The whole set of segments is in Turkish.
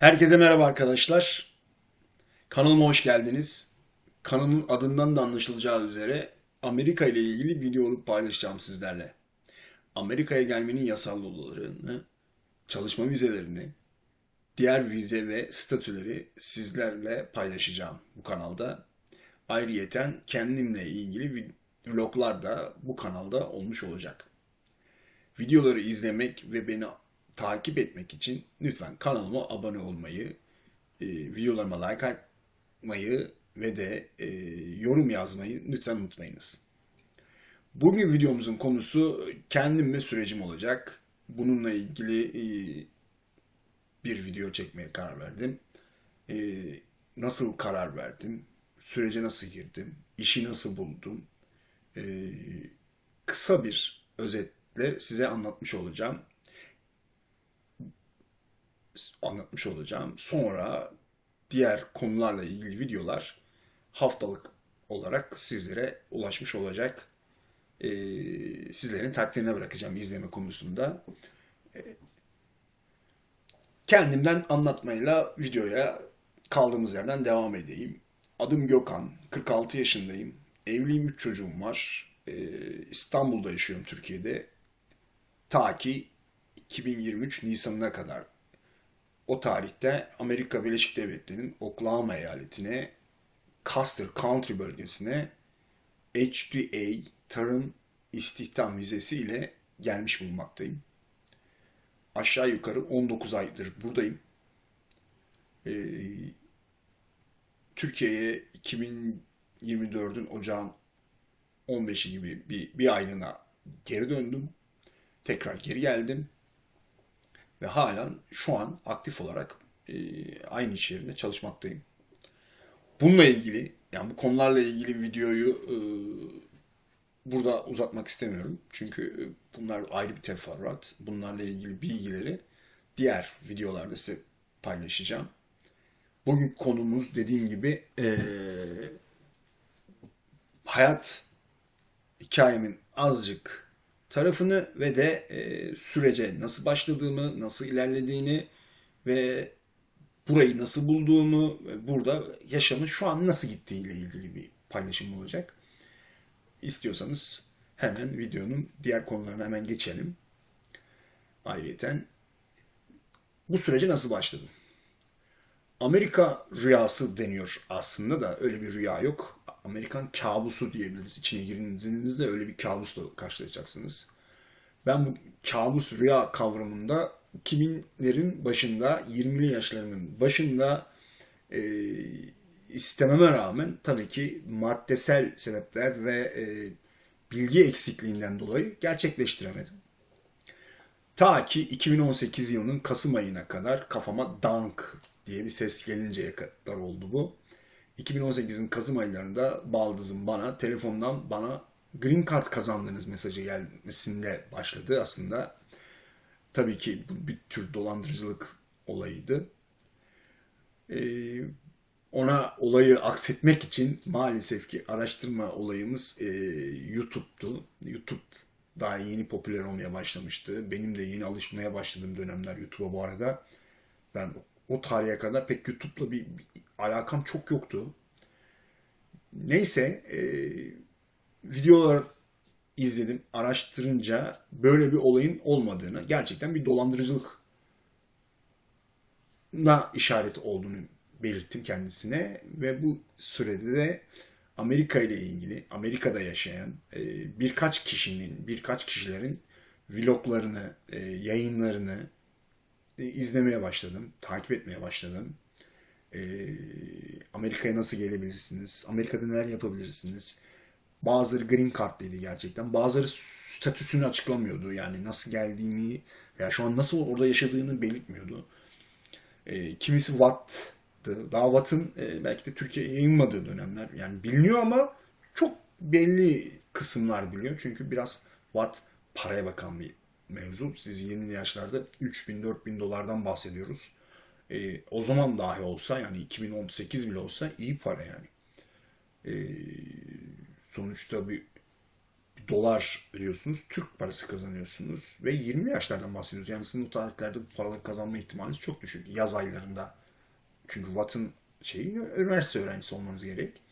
Herkese merhaba arkadaşlar. Kanalıma hoş geldiniz. Kanalın adından da anlaşılacağı üzere Amerika ile ilgili video olup paylaşacağım sizlerle. Amerika'ya gelmenin yasal yollarını, çalışma vizelerini, diğer vize ve statüleri sizlerle paylaşacağım bu kanalda. Ayrıyeten kendimle ilgili vloglar da bu kanalda olmuş olacak. Videoları izlemek ve beni takip etmek için lütfen kanalıma abone olmayı, e, videolarıma like atmayı ve de e, yorum yazmayı lütfen unutmayınız. Bugün videomuzun konusu kendim ve sürecim olacak. Bununla ilgili e, bir video çekmeye karar verdim. E, nasıl karar verdim? Sürece nasıl girdim? İşi nasıl buldum? Kısa bir özetle size anlatmış olacağım anlatmış olacağım. Sonra diğer konularla ilgili videolar haftalık olarak sizlere ulaşmış olacak. Ee, sizlerin takdirine bırakacağım izleme konusunda. Ee, kendimden anlatmayla videoya kaldığımız yerden devam edeyim. Adım Gökhan, 46 yaşındayım. Evliyim, 3 çocuğum var. Ee, İstanbul'da yaşıyorum Türkiye'de. Ta ki 2023 Nisan'ına kadar o tarihte Amerika Birleşik Devletleri'nin Oklahoma eyaletine Custer County bölgesine HDA tarım istihdam vizesi ile gelmiş bulunmaktayım. Aşağı yukarı 19 aydır buradayım. Ee, Türkiye'ye 2024'ün ocağın 15'i gibi bir, bir aylığına geri döndüm. Tekrar geri geldim ve halen şu an aktif olarak e, aynı iş yerinde çalışmaktayım. Bununla ilgili yani bu konularla ilgili videoyu e, burada uzatmak istemiyorum. Çünkü e, bunlar ayrı bir teferruat. Bunlarla ilgili bilgileri diğer videolarda size paylaşacağım. Bugün konumuz dediğim gibi e, hayat hikayemin azıcık tarafını ve de e, sürece nasıl başladığımı, nasıl ilerlediğini ve burayı nasıl bulduğumu, burada yaşamın şu an nasıl gittiği ile ilgili bir paylaşım olacak. İstiyorsanız hemen videonun diğer konularına hemen geçelim. Ayrıyeten bu sürece nasıl başladım? Amerika rüyası deniyor aslında da öyle bir rüya yok. Amerikan kabusu diyebiliriz. İçine girdiğinizde öyle bir kabusla karşılaşacaksınız. Ben bu kabus rüya kavramında 2000'lerin başında, 20'li yaşlarımın başında e, istememe rağmen tabii ki maddesel sebepler ve e, bilgi eksikliğinden dolayı gerçekleştiremedim. Ta ki 2018 yılının Kasım ayına kadar kafama dank diye bir ses gelinceye kadar oldu bu. 2018'in Kasım aylarında baldızım bana telefondan bana green card kazandığınız mesajı gelmesinde başladı aslında. Tabii ki bu bir tür dolandırıcılık olayıydı. Ee, ona olayı aksetmek için maalesef ki araştırma olayımız e, YouTube'tu. YouTube daha yeni popüler olmaya başlamıştı. Benim de yeni alışmaya başladığım dönemler YouTube'a bu arada. Ben o tarihe kadar pek YouTube'la bir, bir alakam çok yoktu. Neyse e, videolar izledim, araştırınca böyle bir olayın olmadığını, gerçekten bir dolandırıcılık na işaret olduğunu belirttim kendisine ve bu sürede de Amerika ile ilgili, Amerika'da yaşayan e, birkaç kişinin, birkaç kişilerin vloglarını, e, yayınlarını e, izlemeye başladım, takip etmeye başladım. Amerika'ya nasıl gelebilirsiniz? Amerika'da neler yapabilirsiniz? Bazıları green card dedi gerçekten. Bazıları statüsünü açıklamıyordu. Yani nasıl geldiğini veya şu an nasıl orada yaşadığını belirtmiyordu. E, kimisi Watt'tı. Daha Watt'ın e, belki de Türkiye'ye yayınmadığı dönemler. Yani biliniyor ama çok belli kısımlar biliyor. Çünkü biraz Watt paraya bakan bir mevzu. Siz 20'li yaşlarda 3000-4000 dolardan bahsediyoruz. E, o zaman dahi olsa yani 2018 bile olsa iyi para yani. E, sonuçta bir dolar ödüyorsunuz. Türk parası kazanıyorsunuz. Ve 20 yaşlardan bahsediyoruz. Yani sizin o tarihlerde bu paraları kazanma ihtimaliniz çok düşük. Yaz aylarında. Çünkü Watt'ın şeyi üniversite öğrencisi olmanız gerek.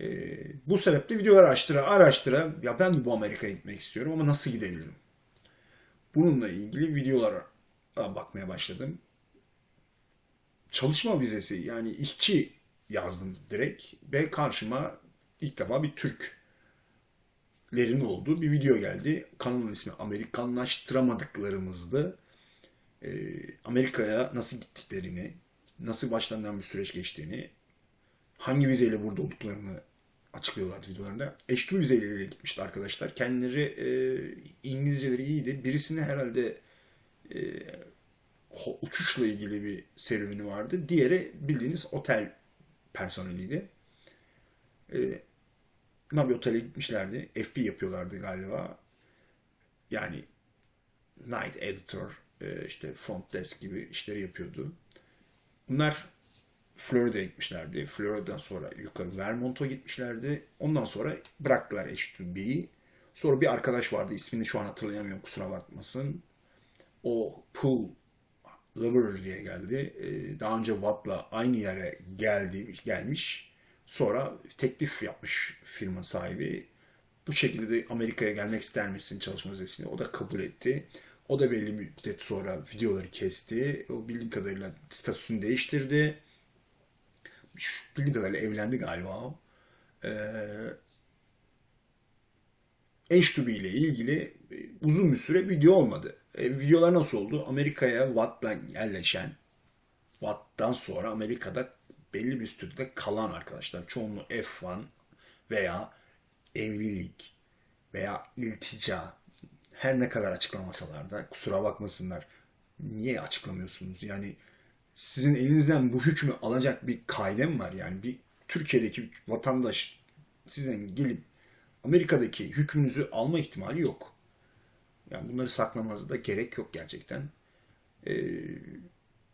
Ee, bu sebeple videolar araştıra araştıra ya ben bu Amerika'ya gitmek istiyorum ama nasıl gidebilirim? Bununla ilgili videolara bakmaya başladım. Çalışma vizesi yani işçi yazdım direkt ve karşıma ilk defa bir Türklerin olduğu bir video geldi. Kanalın ismi Amerikanlaştıramadıklarımızdı. Ee, Amerika'ya nasıl gittiklerini, nasıl başlarından bir süreç geçtiğini, hangi vizeyle burada olduklarını açıklıyorlardı videolarında. H2 vizeleriyle gitmişti arkadaşlar. Kendileri e, İngilizceleri iyiydi. Birisine herhalde e, uçuşla ilgili bir serüveni vardı. Diğeri bildiğiniz otel personeliydi. E, Nabi Otel'e gitmişlerdi. FB yapıyorlardı galiba. Yani Night Editor, e, işte Front Desk gibi işleri yapıyordu. Bunlar Florida'ya gitmişlerdi. Florida'dan sonra yukarı Vermont'a gitmişlerdi. Ondan sonra bıraktılar H2B'yi. Sonra bir arkadaş vardı. ismini şu an hatırlayamıyorum kusura bakmasın. O Pool Lover diye geldi. Ee, daha önce Watt'la aynı yere geldi, gelmiş. Sonra teklif yapmış firma sahibi. Bu şekilde de Amerika'ya gelmek ister misin çalışma vizesine? O da kabul etti. O da belli müddet sonra videoları kesti. O bildiğim kadarıyla statüsünü değiştirdi bildiğim kadarıyla evlendi galiba. Ee, H2B ile ilgili uzun bir süre video olmadı. E, videolar nasıl oldu? Amerika'ya Watt'la yerleşen, Watt'tan sonra Amerika'da belli bir sürede kalan arkadaşlar. Çoğunluğu F1 veya evlilik veya iltica her ne kadar açıklamasalar da kusura bakmasınlar. Niye açıklamıyorsunuz? Yani sizin elinizden bu hükmü alacak bir kaide mi var? Yani bir Türkiye'deki vatandaş sizden gelip Amerika'daki hükmünüzü alma ihtimali yok. Yani bunları saklamanıza da gerek yok gerçekten. Ee,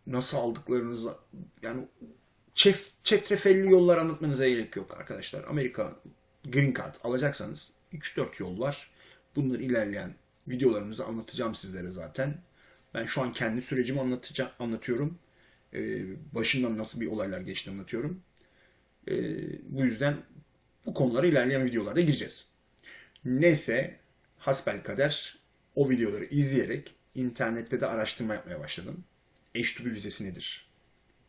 nasıl aldıklarınızı yani çef, çetrefelli yollar anlatmanıza gerek yok arkadaşlar. Amerika Green Card alacaksanız 3-4 yol var. Bunları ilerleyen videolarımızı anlatacağım sizlere zaten. Ben şu an kendi sürecimi anlatacağım, anlatıyorum e, başından nasıl bir olaylar geçti anlatıyorum. E, bu yüzden bu konulara ilerleyen videolarda gireceğiz. Neyse hasbel kader o videoları izleyerek internette de araştırma yapmaya başladım. H2B vizesi nedir?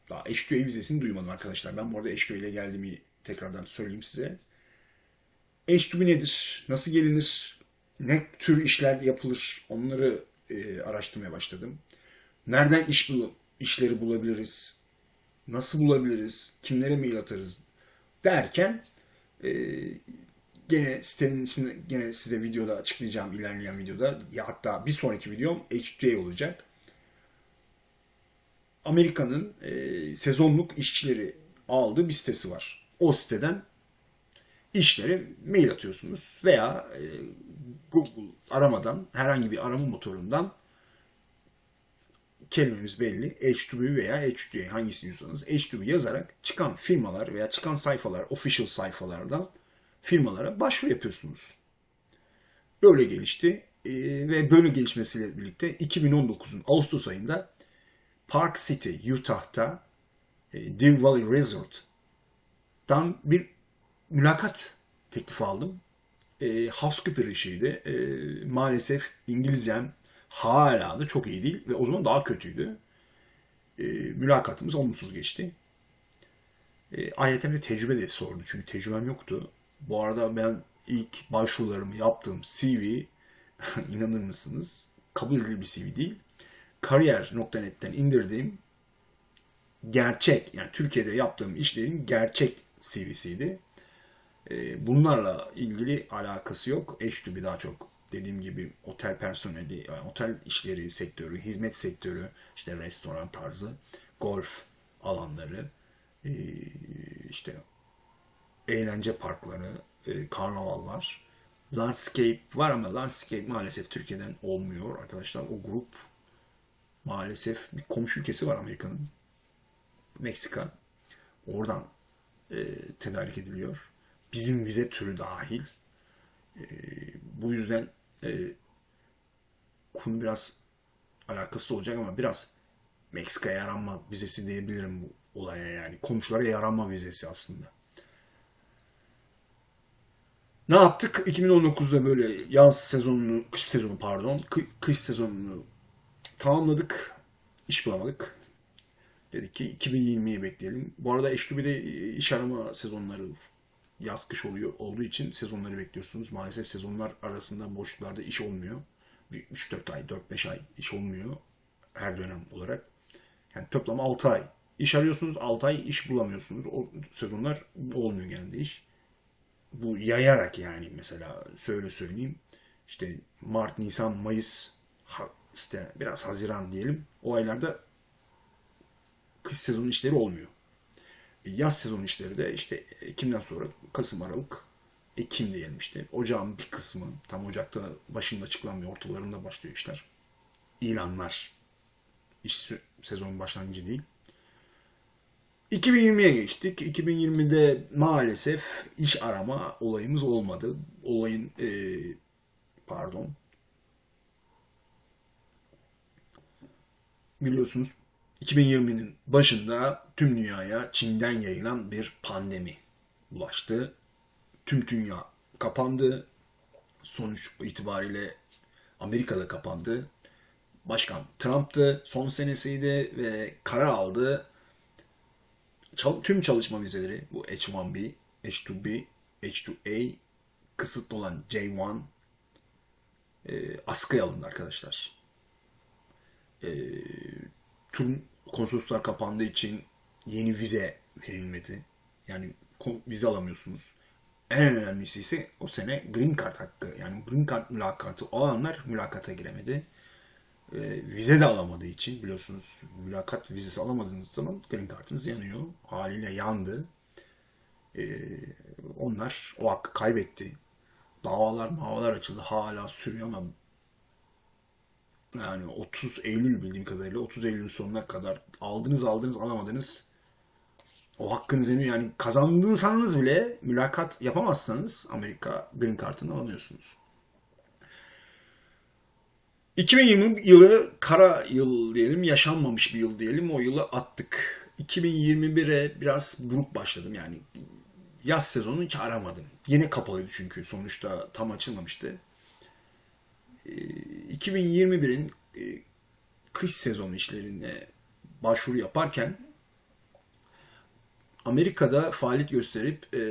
Daha H2A vizesini duymadım arkadaşlar. Ben bu arada H2A ile geldiğimi tekrardan söyleyeyim size. H2B nedir? Nasıl gelinir? Ne tür işler yapılır? Onları e, araştırmaya başladım. Nereden iş bulup işleri bulabiliriz? Nasıl bulabiliriz? Kimlere mail atarız? Derken e, gene sitenin ismini gene size videoda açıklayacağım ilerleyen videoda. Ya hatta bir sonraki videom HTA olacak. Amerika'nın e, sezonluk işçileri aldığı bir sitesi var. O siteden işlere mail atıyorsunuz veya e, Google aramadan herhangi bir arama motorundan kelimemiz belli. H2B veya H2A hangisini diyorsanız H2B yazarak çıkan firmalar veya çıkan sayfalar, official sayfalardan firmalara başvuru yapıyorsunuz. Böyle gelişti ee, ve böyle gelişmesiyle birlikte 2019'un Ağustos ayında Park City, Utah'ta e, Deer Valley Resort'tan bir mülakat teklifi aldım. E, housekeeper işiydi. E, maalesef İngilizcem hala da çok iyi değil ve o zaman daha kötüydü. E, mülakatımız olumsuz geçti. E, ayrıca de tecrübe de sordu çünkü tecrübem yoktu. Bu arada ben ilk başvurularımı yaptığım CV inanır mısınız? Kabul edilir bir CV değil. Kariyer.net'ten indirdiğim gerçek yani Türkiye'de yaptığım işlerin gerçek CV'siydi. E, bunlarla ilgili alakası yok. H2B daha çok dediğim gibi otel personeli, yani otel işleri sektörü, hizmet sektörü, işte restoran tarzı, golf alanları, e, işte eğlence parkları, e, karnavallar, landscape var ama landscape maalesef Türkiye'den olmuyor arkadaşlar. O grup maalesef bir komşu ülkesi var Amerika'nın. Meksika. Oradan e, tedarik ediliyor. Bizim vize türü dahil. E, Bu yüzden e, konu biraz alakası olacak ama biraz Meksika'ya yaranma vizesi diyebilirim bu olaya yani. Komşulara yaranma vizesi aslında. Ne yaptık? 2019'da böyle yaz sezonunu, kış sezonu pardon, kış sezonunu tamamladık. İş bulamadık. Dedik ki 2020'yi bekleyelim. Bu arada H2B'de iş arama sezonları yaz kış oluyor olduğu için sezonları bekliyorsunuz. Maalesef sezonlar arasında boşluklarda iş olmuyor. 3-4 ay, 4-5 ay iş olmuyor her dönem olarak. Yani toplam 6 ay. İş arıyorsunuz, 6 ay iş bulamıyorsunuz. O sezonlar olmuyor genelde iş. Bu yayarak yani mesela söyle söyleyeyim. İşte Mart, Nisan, Mayıs, işte biraz Haziran diyelim. O aylarda kış sezonu işleri olmuyor. E, yaz sezonu işleri de işte Ekim'den sonra Kasım, Aralık, Ekim diyelim işte. Ocağın bir kısmı tam Ocak'ta başında açıklanmıyor. Ortalarında başlıyor işler. İlanlar. İş sezon başlangıcı değil. 2020'ye geçtik. 2020'de maalesef iş arama olayımız olmadı. Olayın e, pardon biliyorsunuz 2020'nin başında tüm dünyaya Çin'den yayılan bir pandemi bulaştı. Tüm dünya kapandı. Sonuç itibariyle Amerika'da kapandı. Başkan Trump'tı. Son senesiydi ve karar aldı. Tüm çalışma vizeleri bu H1B, H2B, H2A kısıtlı olan J1 e, askıya alındı arkadaşlar. E, tüm konsoloslar kapandığı için yeni vize verilmedi. Yani vize alamıyorsunuz. En önemlisi ise o sene Green Card hakkı. Yani Green Card mülakatı olanlar mülakata giremedi. E, vize de alamadığı için biliyorsunuz mülakat vizesi alamadığınız zaman Green Card'ınız yanıyor. Haliyle yandı. E, onlar o hakkı kaybetti. Davalar mavalar açıldı. Hala sürüyor ama yani 30 Eylül bildiğim kadarıyla 30 Eylül sonuna kadar aldınız aldınız alamadınız o hakkınız yeniyor. Yani kazandığınız bile mülakat yapamazsanız Amerika Green Card'ını alamıyorsunuz. 2020 yılı kara yıl diyelim, yaşanmamış bir yıl diyelim. O yılı attık. 2021'e biraz buruk başladım yani. Yaz sezonu hiç aramadım. Yine kapalıydı çünkü sonuçta tam açılmamıştı. 2021'in ee, e, kış sezonu işlerine başvuru yaparken Amerika'da faaliyet gösterip e,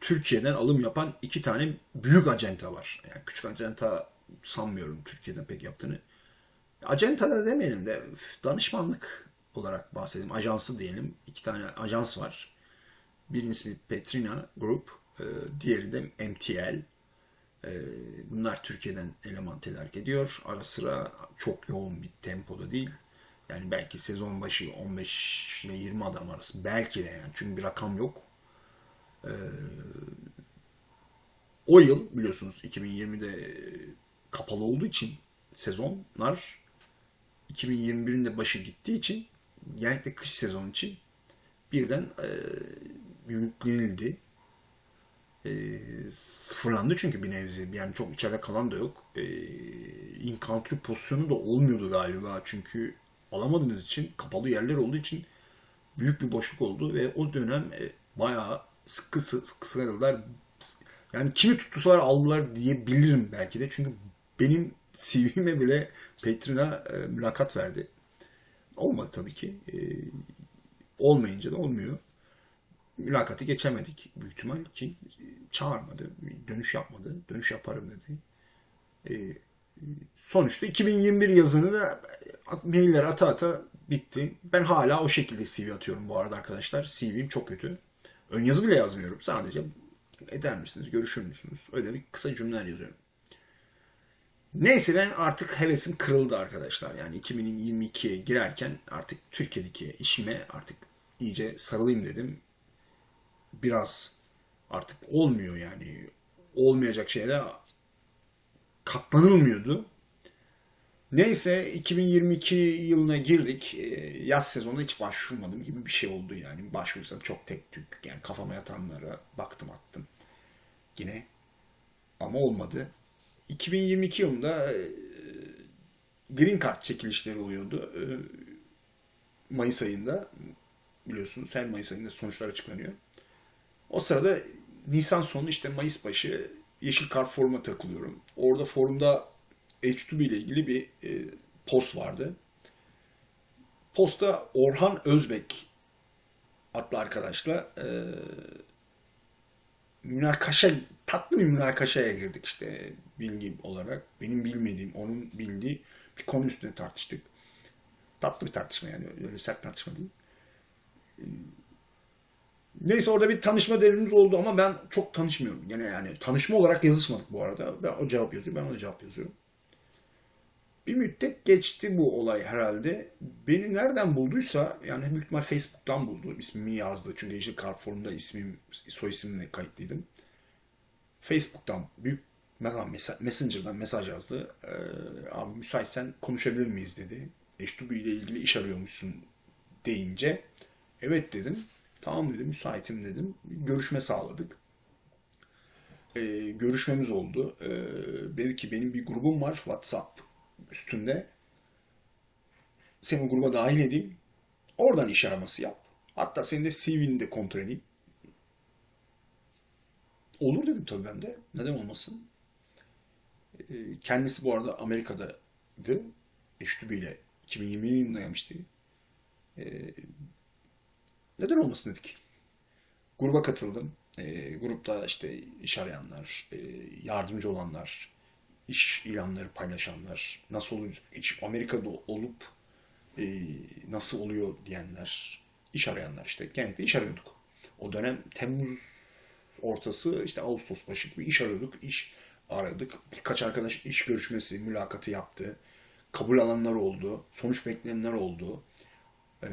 Türkiye'den alım yapan iki tane büyük acenta var. Yani küçük acenta sanmıyorum Türkiye'den pek yaptığını. Acenta da demeyelim de danışmanlık olarak bahsedelim. Ajansı diyelim. İki tane ajans var. Birinin ismi Petrina Group, e, diğeri de MTL. Ee, bunlar Türkiye'den eleman tedarik ediyor. Ara sıra çok yoğun bir tempoda değil. Yani belki sezon başı 15 ile 20 adam arası. Belki de yani. Çünkü bir rakam yok. Ee, o yıl biliyorsunuz 2020'de kapalı olduğu için sezonlar 2021'in de başı gittiği için genellikle kış sezonu için birden e, yüklenildi e, sıfırlandı çünkü bir nevzi. Yani çok içeride kalan da yok. E, in country pozisyonu da olmuyordu galiba. Çünkü alamadığınız için kapalı yerler olduğu için büyük bir boşluk oldu ve o dönem e, bayağı sıkı sıkı sıradılar. Yani kimi tuttular aldılar diyebilirim belki de. Çünkü benim CV'me bile Petrina e, mülakat verdi. Olmadı tabii ki. E, olmayınca da olmuyor mülakatı geçemedik büyük ihtimal ki çağırmadı, dönüş yapmadı, dönüş yaparım dedi. E, sonuçta 2021 yazını da mailler ata ata bitti. Ben hala o şekilde CV atıyorum bu arada arkadaşlar. CV'm çok kötü. Ön yazı bile yazmıyorum. Sadece eder misiniz, görüşür müsünüz? Öyle bir kısa cümleler yazıyorum. Neyse ben artık hevesim kırıldı arkadaşlar. Yani 2022'ye girerken artık Türkiye'deki işime artık iyice sarılayım dedim biraz artık olmuyor yani. Olmayacak şeyler katlanılmıyordu. Neyse 2022 yılına girdik. Ee, yaz sezonu hiç başvurmadım gibi bir şey oldu yani. Başvursam çok tek tük. Yani kafama yatanlara baktım attım. Yine ama olmadı. 2022 yılında e, Green Card çekilişleri oluyordu. E, Mayıs ayında biliyorsunuz her Mayıs ayında sonuçlar açıklanıyor. O sırada Nisan sonu işte Mayıs başı Yeşil Kart foruma takılıyorum. Orada forumda H2B ile ilgili bir e, post vardı. Posta Orhan Özbek adlı arkadaşla e, münakaşa, tatlı bir münakaşaya girdik işte bilgi olarak. Benim bilmediğim, onun bildiği bir konu üstüne tartıştık. Tatlı bir tartışma yani öyle sert tartışma değil. Neyse orada bir tanışma devrimiz oldu ama ben çok tanışmıyorum. Gene yani tanışma olarak yazışmadık bu arada. Ben o cevap yazıyor, ben ona cevap yazıyorum. Bir müddet geçti bu olay herhalde. Beni nereden bulduysa yani büyük ihtimal Facebook'tan buldu. İsmimi yazdı. Çünkü Yeşil Kart forumunda ismim, soy isimle kayıtlıydım. Facebook'tan büyük Messenger'dan mesaj yazdı. Ee, abi müsaitsen konuşabilir miyiz dedi. Eştubi ile ilgili iş arıyormuşsun deyince evet dedim. Tamam dedim müsaitim dedim. Görüşme sağladık. Ee, görüşmemiz oldu. Ee, dedi ki benim bir grubum var WhatsApp üstünde. Seni gruba dahil edeyim. Oradan iş araması yap. Hatta senin de CV'ni de kontrol edeyim. Olur dedim tabii ben de. Neden olmasın? Ee, kendisi bu arada Amerika'daydı. Eştübü ile 2020 yılında gelmişti. Ee, neden olmasın dedik. Gruba katıldım. E, grupta işte iş arayanlar, e, yardımcı olanlar, iş ilanları paylaşanlar, nasıl oluyor, hiç Amerika'da olup e, nasıl oluyor diyenler, iş arayanlar işte. Genellikle iş arıyorduk. O dönem Temmuz ortası işte Ağustos başı bir iş arıyorduk. iş aradık. Birkaç arkadaş iş görüşmesi, mülakatı yaptı. Kabul alanlar oldu. Sonuç beklenenler oldu. Ee,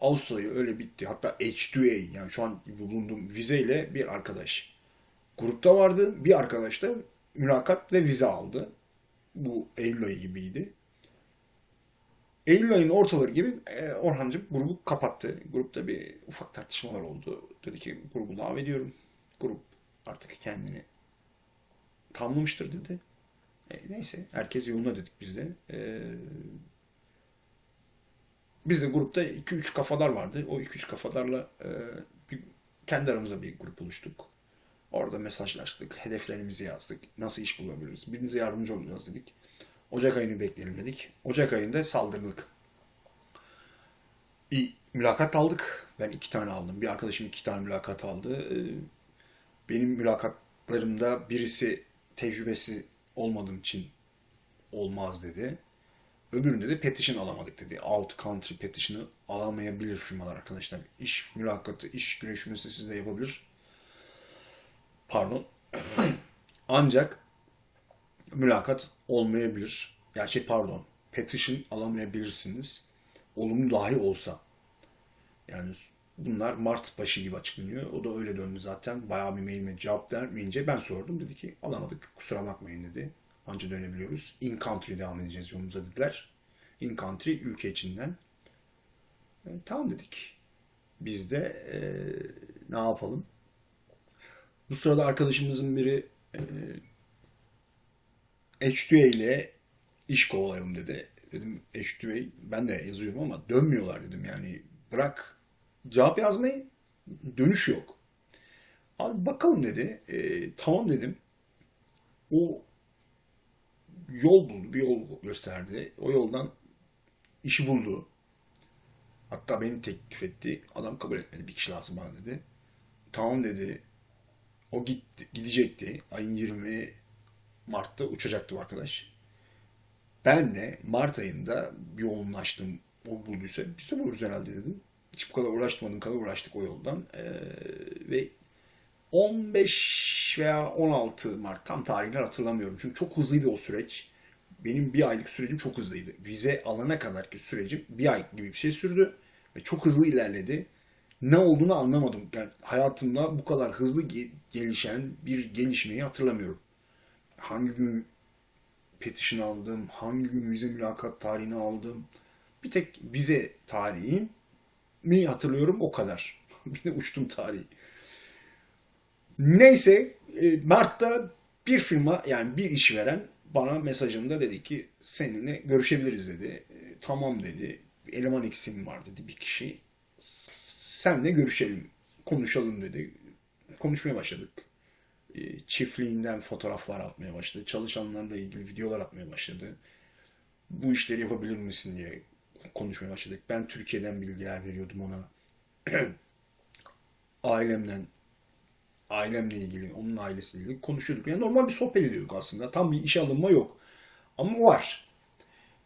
Ağustos ayı öyle bitti. Hatta H2A yani şu an bulunduğum vizeyle bir arkadaş grupta vardı. Bir arkadaş da mülakat ve vize aldı. Bu Eylül ayı gibiydi. Eylül ayının ortaları gibi e, Orhancığım grubu kapattı. Grupta bir ufak tartışmalar oldu. Dedi ki grubu davet ediyorum. Grup artık kendini tamamlamıştır dedi. E, neyse herkes yoluna dedik biz de. E, biz de grupta 2-3 kafalar vardı. O 2-3 kafalarla e, bir, kendi aramızda bir grup oluştuk. Orada mesajlaştık, hedeflerimizi yazdık, nasıl iş bulabiliriz, birbirimize yardımcı olacağız dedik. Ocak ayını bekleyelim dedik. Ocak ayında saldırdık. İyi, mülakat aldık. Ben iki tane aldım. Bir arkadaşım iki tane mülakat aldı. E, benim mülakatlarımda birisi tecrübesi olmadığım için olmaz dedi. Öbüründe de petition alamadık dedi. Out country petition'ı alamayabilir firmalar arkadaşlar. İş mülakatı, iş görüşmesi siz de yapabilir. Pardon. Ancak mülakat olmayabilir. Ya şey pardon. Petition alamayabilirsiniz. Olumlu dahi olsa. Yani bunlar Mart başı gibi açıklanıyor. O da öyle döndü zaten. Bayağı bir mailime cevap vermeyince ben sordum. Dedi ki alamadık kusura bakmayın dedi. Anca dönebiliyoruz. In country devam edeceğiz yolumuza dediler. In country ülke içinden. E, tamam dedik. Biz de e, ne yapalım? Bu sırada arkadaşımızın biri e, H2A ile iş kovalayalım dedi. Dedim H2A ben de yazıyorum ama dönmüyorlar dedim yani. Bırak cevap yazmayı dönüş yok. Abi bakalım dedi. E, tamam dedim. O yol buldu, bir yol gösterdi. O yoldan işi buldu. Hatta beni teklif etti. Adam kabul etmedi. Bir kişi lazım bana dedi. Tamam dedi. O gitti, gidecekti. Ayın 20 Mart'ta uçacaktı arkadaş. Ben de Mart ayında yoğunlaştım. O bulduysa biz de buluruz herhalde dedim. Hiç bu kadar uğraşmadım kadar uğraştık o yoldan. Ee, ve 15 veya 16 Mart tam tarihler hatırlamıyorum. Çünkü çok hızlıydı o süreç. Benim bir aylık sürecim çok hızlıydı. Vize alana kadar ki sürecim bir ay gibi bir şey sürdü. Ve çok hızlı ilerledi. Ne olduğunu anlamadım. Yani hayatımda bu kadar hızlı gelişen bir gelişmeyi hatırlamıyorum. Hangi gün petition aldım, hangi gün vize mülakat tarihini aldım. Bir tek vize tarihim mi hatırlıyorum o kadar. bir uçtum tarihi. Neyse e, Mart'ta bir firma yani bir işveren bana mesajında dedi ki seninle görüşebiliriz dedi. E, tamam dedi. Eleman eksiğim var dedi bir kişi. Senle görüşelim, konuşalım dedi. Konuşmaya başladık. E, çiftliğinden fotoğraflar atmaya başladı. Çalışanlarla ilgili videolar atmaya başladı. Bu işleri yapabilir misin diye konuşmaya başladık. Ben Türkiye'den bilgiler veriyordum ona. Ailemden ailemle ilgili, onun ailesiyle ilgili konuşuyorduk. Yani normal bir sohbet ediyorduk aslında. Tam bir işe alınma yok. Ama var.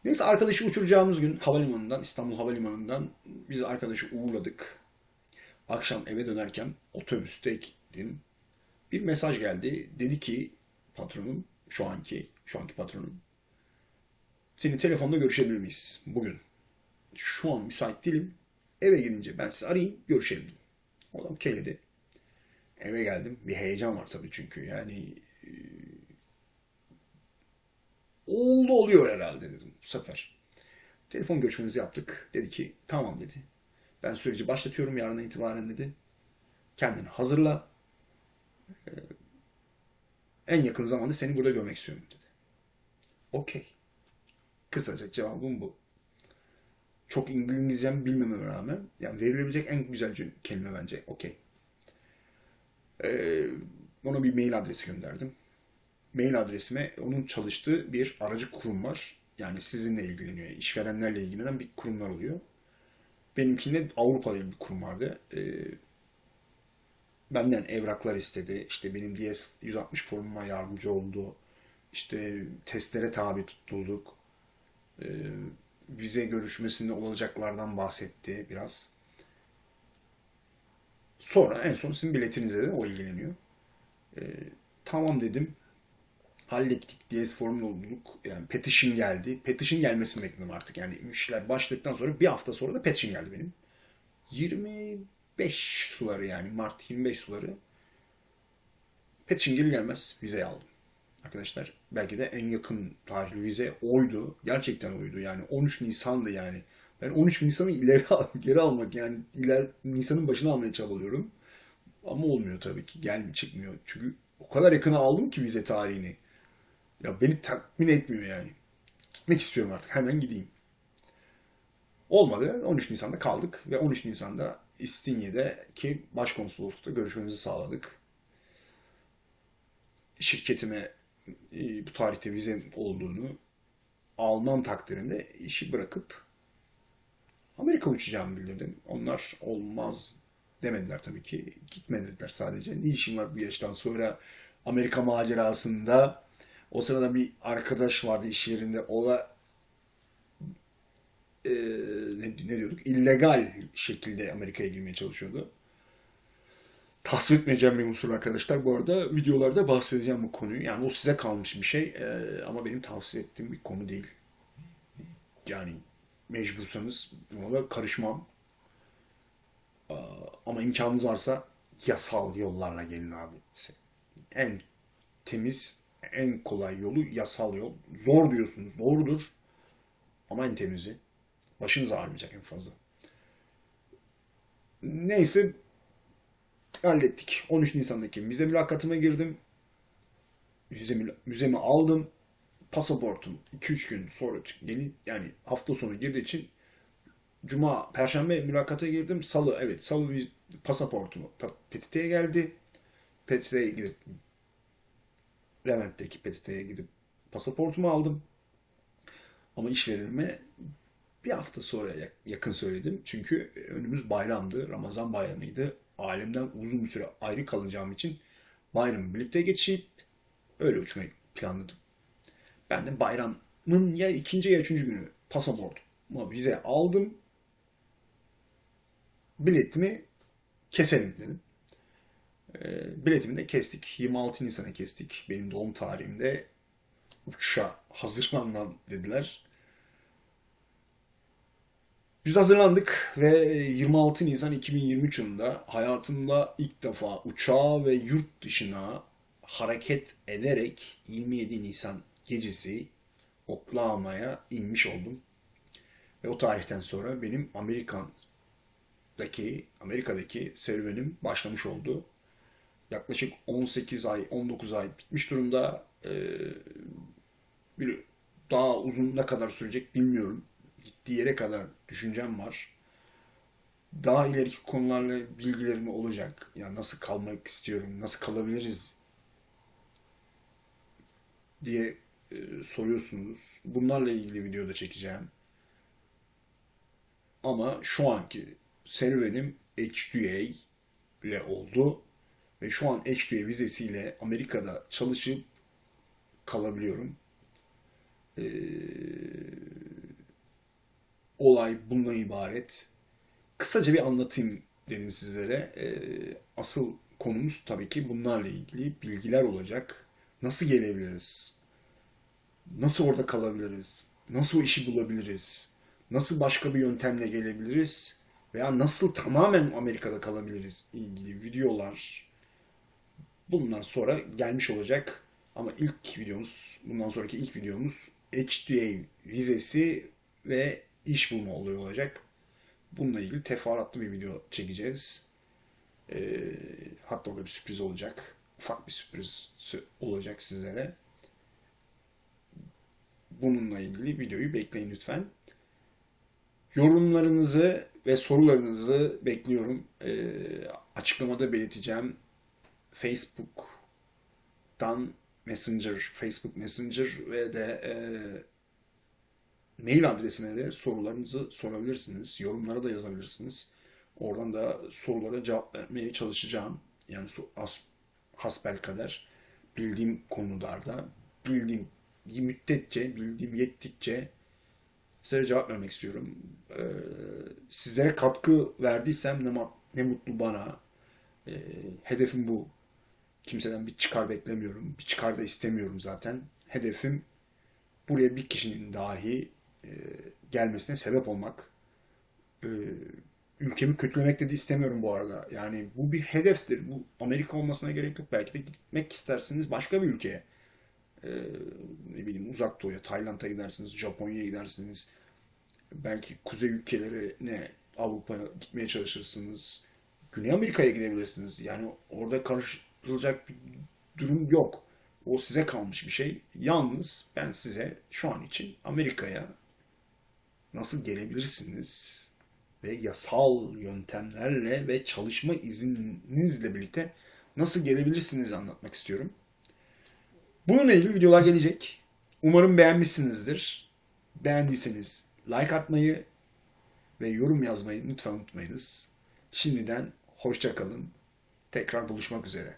Neyse arkadaşı uçuracağımız gün havalimanından, İstanbul Havalimanı'ndan biz arkadaşı uğurladık. Akşam eve dönerken otobüsteydim. Bir mesaj geldi. Dedi ki patronum, şu anki, şu anki patronum. Seni telefonda görüşebilir miyiz bugün? Şu an müsait değilim. Eve gelince ben sizi arayayım, görüşelim. Adam keledi. Eve geldim. Bir heyecan var tabii çünkü. Yani e, oldu oluyor herhalde dedim bu sefer. Telefon görüşmemizi yaptık. Dedi ki tamam dedi. Ben süreci başlatıyorum yarına itibaren dedi. Kendini hazırla. E, en yakın zamanda seni burada görmek istiyorum dedi. Okey. Kısaca cevabım bu. Çok İngilizcem bilmememe rağmen yani verilebilecek en güzel kelime bence okey. Ee, ona bir mail adresi gönderdim. Mail adresime onun çalıştığı bir aracı kurum var. Yani sizinle ilgileniyor. işverenlerle ilgilenen bir kurumlar oluyor. Benimkinde Avrupa'da bir kurum vardı. Ee, benden evraklar istedi. İşte benim DS-160 formuma yardımcı oldu. İşte testlere tabi tutulduk. Ee, vize görüşmesinde olacaklardan bahsetti biraz. Sonra en son sizin biletinize de o ilgileniyor. E, tamam dedim. Hallettik. DS formun olduk. Yani petition geldi. Petition gelmesini bekledim artık. Yani işler başladıktan sonra bir hafta sonra da petition geldi benim. 25 suları yani Mart 25 suları. Petition gelir gelmez vizeyi aldım. Arkadaşlar belki de en yakın tarihli vize oydu. Gerçekten oydu. Yani 13 Nisan'dı yani. Ben 13 Nisan'ı ileri geri almak yani iler Nisan'ın başına almaya çabalıyorum. Ama olmuyor tabii ki. Gel çıkmıyor. Çünkü o kadar yakına aldım ki vize tarihini. Ya beni tatmin etmiyor yani. Gitmek istiyorum artık. Hemen gideyim. Olmadı. 13 Nisan'da kaldık ve 13 Nisan'da İstinye'deki başkonsoloslukta görüşmemizi sağladık. Şirketime e, bu tarihte vize olduğunu almam takdirinde işi bırakıp Amerika uçacağımı bildirdim. Onlar olmaz demediler tabii ki. Gitme dediler sadece. Ne işim var bu yaştan sonra Amerika macerasında. O sırada bir arkadaş vardı iş yerinde. O da e, ne, ne diyorduk? illegal şekilde Amerika'ya girmeye çalışıyordu. Tasvip etmeyeceğim bir unsur arkadaşlar. Bu arada videolarda bahsedeceğim bu konuyu. Yani o size kalmış bir şey. E, ama benim tavsiye ettiğim bir konu değil. Yani mecbursanız buna da karışmam. Ama imkanınız varsa yasal yollarla gelin abi. En temiz, en kolay yolu yasal yol. Zor diyorsunuz, doğrudur. Ama en temizi. Başınız ağrımayacak en fazla. Neyse hallettik. 13 Nisan'daki müze mülakatıma girdim. Müze, müzemi aldım pasaportum 2-3 gün sonra yeni yani hafta sonu girdiği için Cuma, Perşembe mülakata girdim. Salı, evet Salı pasaportum PTT'ye geldi. PTT'ye gidip Levent'teki PTT'ye gidip pasaportumu aldım. Ama işverenime bir hafta sonra yakın söyledim. Çünkü önümüz bayramdı. Ramazan bayramıydı. Ailemden uzun bir süre ayrı kalacağım için bayramı birlikte geçip öyle uçmayı planladım. Ben de bayramın ya ikinci ya üçüncü günü pasaportuma vize aldım. Biletimi keselim dedim. E, biletimi de kestik. 26 Nisan'a kestik. Benim doğum tarihimde uçuşa hazırlanman dediler. Biz hazırlandık ve 26 Nisan 2023 yılında hayatımda ilk defa uçağa ve yurt dışına hareket ederek 27 Nisan gecesi Oklahoma'ya inmiş oldum. Ve o tarihten sonra benim Amerikan'daki, Amerika'daki serüvenim başlamış oldu. yaklaşık 18 ay, 19 ay bitmiş durumda. Ee, bir daha uzun ne kadar sürecek bilmiyorum. Gittiği yere kadar düşüncem var. Daha ileriki konularla bilgilerim olacak. Yani nasıl kalmak istiyorum, nasıl kalabiliriz diye e, soruyorsunuz. Bunlarla ilgili video da çekeceğim. Ama şu anki serüvenim HDA ile oldu. Ve şu an HDA vizesiyle Amerika'da çalışıp kalabiliyorum. Ee, olay bundan ibaret. Kısaca bir anlatayım dedim sizlere. Ee, asıl konumuz tabii ki bunlarla ilgili bilgiler olacak. Nasıl gelebiliriz? Nasıl orada kalabiliriz? Nasıl o işi bulabiliriz? Nasıl başka bir yöntemle gelebiliriz? Veya nasıl tamamen Amerika'da kalabiliriz ilgili videolar bundan sonra gelmiş olacak. Ama ilk videomuz, bundan sonraki ilk videomuz HDA vizesi ve iş bulma olayı olacak. Bununla ilgili teferruatlı bir video çekeceğiz. Ee, hatta orada bir sürpriz olacak. Ufak bir sürpriz olacak sizlere. Bununla ilgili videoyu bekleyin lütfen. Yorumlarınızı ve sorularınızı bekliyorum. Ee, açıklamada belirteceğim. Facebook'tan Messenger, Facebook Messenger ve de e, mail adresine de sorularınızı sorabilirsiniz. Yorumlara da yazabilirsiniz. Oradan da sorulara cevap vermeye çalışacağım. Yani as, hasbel kadar bildiğim konularda bildiğim müddetçe, bildiğim yettikçe sizlere cevap vermek istiyorum. Ee, sizlere katkı verdiysem ne, ne mutlu bana. Ee, hedefim bu. Kimseden bir çıkar beklemiyorum. Bir çıkar da istemiyorum zaten. Hedefim buraya bir kişinin dahi e, gelmesine sebep olmak. E, ülkemi kötülemek de istemiyorum bu arada. Yani bu bir hedeftir. Bu Amerika olmasına gerek yok. Belki de gitmek istersiniz başka bir ülkeye. E, ne bileyim uzak doğuya, Tayland'a gidersiniz, Japonya'ya gidersiniz. Belki kuzey ülkelerine, Avrupa'ya gitmeye çalışırsınız. Güney Amerika'ya gidebilirsiniz. Yani orada karıştırılacak bir durum yok. O size kalmış bir şey. Yalnız ben size şu an için Amerika'ya nasıl gelebilirsiniz ve yasal yöntemlerle ve çalışma izninizle birlikte nasıl gelebilirsiniz anlatmak istiyorum. Bununla ilgili videolar gelecek. Umarım beğenmişsinizdir. Beğendiyseniz like atmayı ve yorum yazmayı lütfen unutmayınız. Şimdiden hoşça kalın. Tekrar buluşmak üzere.